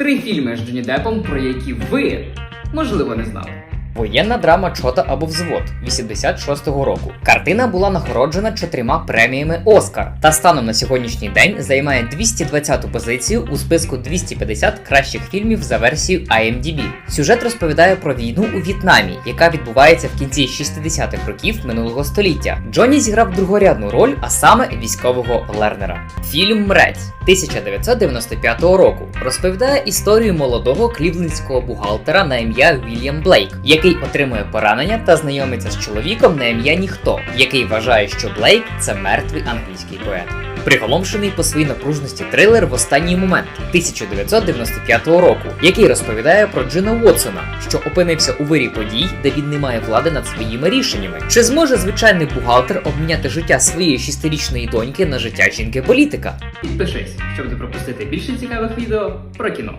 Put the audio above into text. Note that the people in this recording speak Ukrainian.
Три фільми з Джонні Деппом, про які ви, можливо, не знали. Воєнна драма Чота або взвод 86-го року. Картина була нагороджена чотирма преміями Оскар та станом на сьогоднішній день займає 220-ту позицію у списку 250 кращих фільмів за версією IMDb. Сюжет розповідає про війну у В'єтнамі, яка відбувається в кінці 60-х років минулого століття. Джонні зіграв другорядну роль, а саме військового Лернера. Фільм Мрець 1995 року розповідає історію молодого клівлендського бухгалтера на ім'я Вільям Блейк, який отримує поранення та знайомиться з чоловіком на ім'я Ніхто, який вважає, що Блейк це мертвий англійський поет. Приголомшений по своїй напружності трилер в останній момент 1995 року, який розповідає про Джина Уотсона, що опинився у вирі подій, де він не має влади над своїми рішеннями. Чи зможе звичайний бухгалтер обміняти життя своєї шестирічної доньки на життя жінки-політика? Підпишись, щоб не пропустити більше цікавих відео про кіно.